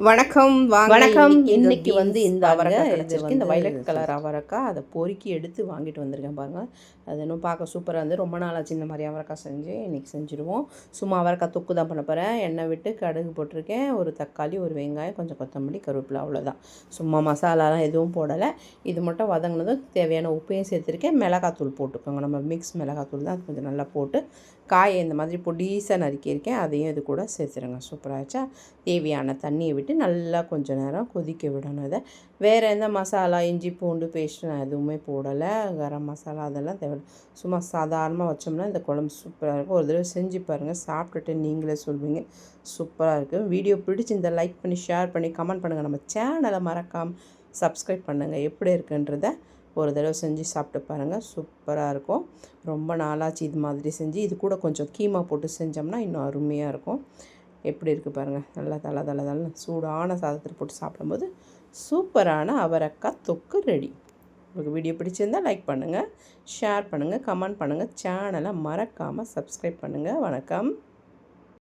வணக்கம் வாங்க. வணக்கம். இன்னைக்கு வந்து இந்த அவரைக்காய் கிடச்சிருக்கு. இந்த வயலட் கலர் அவரைக்காய். அதை பொறுக்கி எடுத்து வாங்கிட்டு வந்திருக்கேன் பாருங்கள் அது இன்னும் பார்க்க சூப்பராக இருந்து ரொம்ப நாள் ஆச்சு இந்த மாதிரி அவரைக்காய் செஞ்சு. இன்றைக்கி செஞ்சுருவோம். சும்மா அவரைக்காய் தொக்கு தான் பண்ண போகிறேன் எண்ணெய் விட்டு கடுகு போட்டிருக்கேன். ஒரு தக்காளி ஒரு வெங்காயம் கொஞ்சம் கொத்தமல்லி கருவேப்பிலை அவ்வளோதான் சும்மா மசாலாலாம் எதுவும் போடலை. இது மட்டும் வதங்கினதும் தேவையான உப்பையும் சேர்த்துருக்கேன். மிளகாத்தூள் போட்டுக்கோங்க. நம்ம மிக்ஸ் மிளகாத்தூள் தான் அது கொஞ்சம் நல்லா போட்டு காயை இந்த மாதிரி பொடிசாக நறுக்கியிருக்கேன் அதையும் இது கூட சேர்த்துருங்க. சூப்பராகிடுச்சா தேவையான தண்ணியை விட்டு நல்லா கொஞ்சம் நேரம் கொதிக்க விடணும் இதை. வேறு எந்த மசாலா இஞ்சி பூண்டு பேஸ்ட் நான் எதுவுமே போடலை. கரம் மசாலா அதெல்லாம் தேவை சும்மா சாதாரணமாக வச்சோம்னா இந்த குழம்பு சூப்பராக இருக்கும். ஒரு தடவை செஞ்சு பாருங்கள் சாப்பிட்டுட்டு நீங்களே சொல்வீங்க. சூப்பராக இருக்கும் வீடியோ பிடிச்சி இந்த லைக் பண்ணி ஷேர் பண்ணி கமெண்ட் பண்ணுங்கள் நம்ம சேனலை மறக்காமல் சப்ஸ்கிரைப் பண்ணுங்கள் எப்படி இருக்குன்றத ஒரு தடவை செஞ்சு சாப்பிட்டு பாருங்கள் சூப்பராக இருக்கும். ரொம்ப நாளாச்சு இது மாதிரி செஞ்சு. இது கூட கொஞ்சம் கீமா போட்டு செஞ்சோம்னா இன்னும் அருமையாக இருக்கும். எப்படி இருக்குது பாருங்கள் நல்லா தலை தலை தலை சூடான சாதத்தில் போட்டு சாப்பிடும்போது சூப்பரான அவரக்காய் தொக்கு ரெடி. உங்களுக்கு வீடியோ பிடிச்சிருந்தால் லைக் பண்ணுங்கள் ஷேர் பண்ணுங்கள் கமெண்ட் பண்ணுங்கள் சேனலை மறக்காமல் சப்ஸ்கிரைப் பண்ணுங்கள் வணக்கம்.